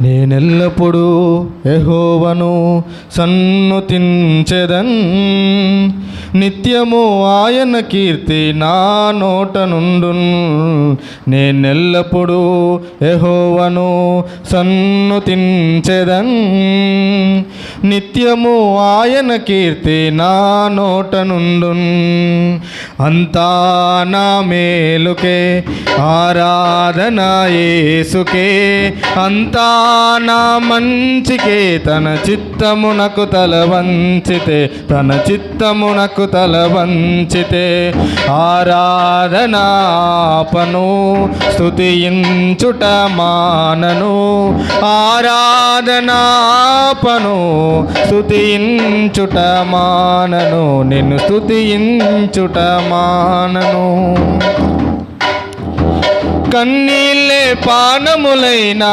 నేనెల్లప్పుడూ ఎహోవను సన్నుతించెదన్. నిత్యము ఆయన కీర్తి నా నోట నుండు నేనెల్లప్పుడూ ఎహోవను సన్నుతించెదన్. నిత్యము ఆయన కీర్తి నా నోట నుండు అంతా నా మేలుకే ఆరాధన యేసుకే అంతా నా మంచికే తన చిత్తమునకు తల వంచితే తన చిత్తమునకు తల వంచితే. ఆరాధనాపను స్థుతించుట మానను. ఆరాధనాపను స్థుతించుట మానను. నిన్ను స్థుతించుట మానను. కన్నీళ్ళే పానములైనా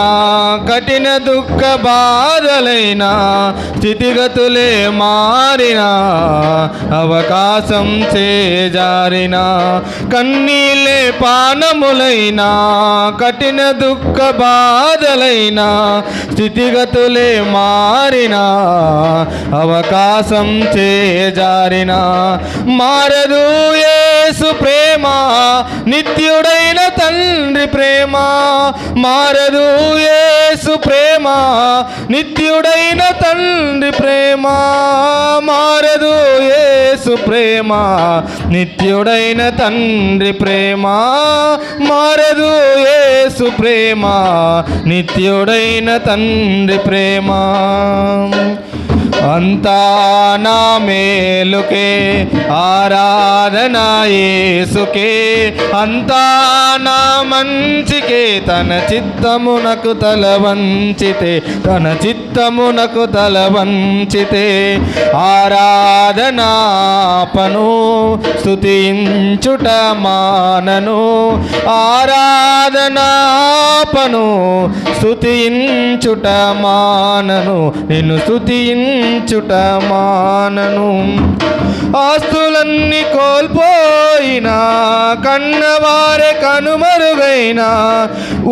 కఠిన దుఃఖ బాధలైనా స్థితిగతులే మారిన అవకాశం చేజారిన. కన్నీళ్ళే పానములైనా కఠిన దుఃఖ బాధలైనా స్థితిగతులే మారిన అవకాశం చేజారిన. మారదు యేసు ప్రేమ నిత్యుడైన తండ్రి ప్రేమ మారదు యేసు ప్రేమ నిత్యుడైన తండ్రి ప్రేమ మారదు యేసు ప్రేమ నిత్యుడైన తండ్రి ప్రేమ మారదు యేసు ప్రేమ నిత్యుడైన తండ్రి ప్రేమ. అంతా నా మేలుకే ఆరాధన యేసుకే అంతా నా మంచికే తన చిత్తమునకు తల వంచితే తన చిత్తమునకు తల వంచితే. ఆరాధనాపను స్తుతించుట మానను. ఆరాధనాపను స్తుతించుట మానను. నిన్ను స్తుతించుట మానను. ఆస్తులన్నీ కోల్పోయినా కన్నవారే కనుమరుగైనా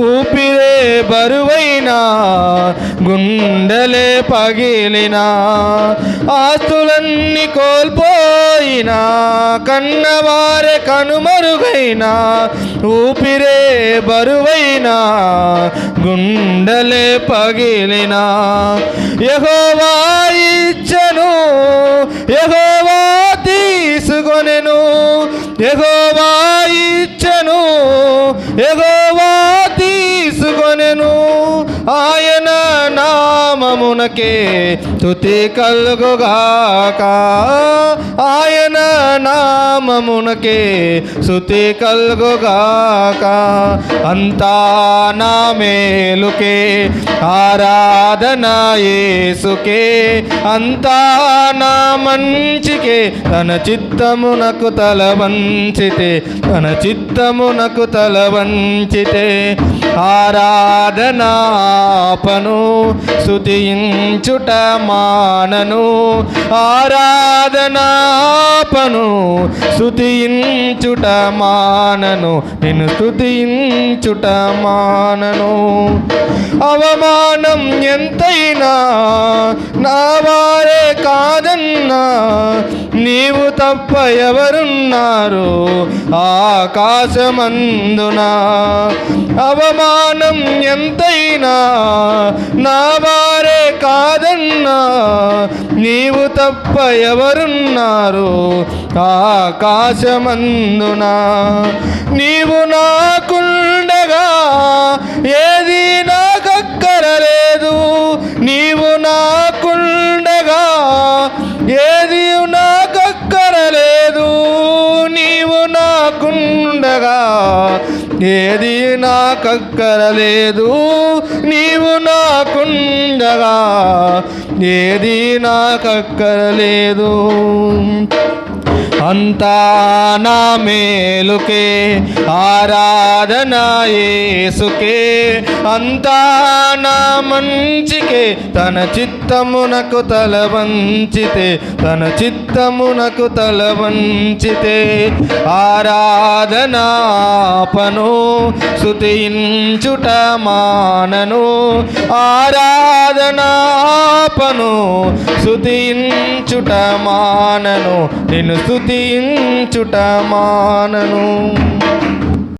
ఊపిరే బరువైనా గుండెలే పగిలినా ఆస్తులన్నీ కోల్పోయినా కన్నవారే కనుమరుగైనా ఊపిరే బరువైనా గుండెలే పగిలినా. యహోవా ఇచ్చను యహోవా తీసుకొనెను యహో నామమునకే తుతి కలుగుగాక ఆయన నామమునకే శృతి కల్గుగాక. అంతా నా మేలుకే ఆరాధన యేసుకే. అంతా నా మంచికే తన చిత్తమునకు తల వంచితే తన చిత్తమునకు తల వంచితే. ఆరాధనాపను స్తుతించుట మానను. ఆరాధనాపను స్థుతించుట మానను నిన్ను స్థుతించుట మానను. అవమానం ఎంతైనా నా వారే కాదన్నా నీవు తప్ప ఎవరున్నారు ఆకాశమందున? అవమానం ఎంతైనా నా వారే కాదన్నా నీవు తప్ప ఎవరున్నారు? ఆకాశమందున నీవు నాకుండగా ఏది నాకక్కరలేదు నీవు నాకుండగా. ఏది నాకక్కరలేదు. అంతా నా మేలుకే ఆరాధన యేసుకే. అంతా నా మంచికే తన చిత్తమునకు తల వంచితే తన చిత్తమునకు తల వంచితే. ఆరాధనాపను శుతించుట మానను ఆరా ఆరాధనాపను స్తుతించుట మానను నిన్ను స్తుతించుట మానను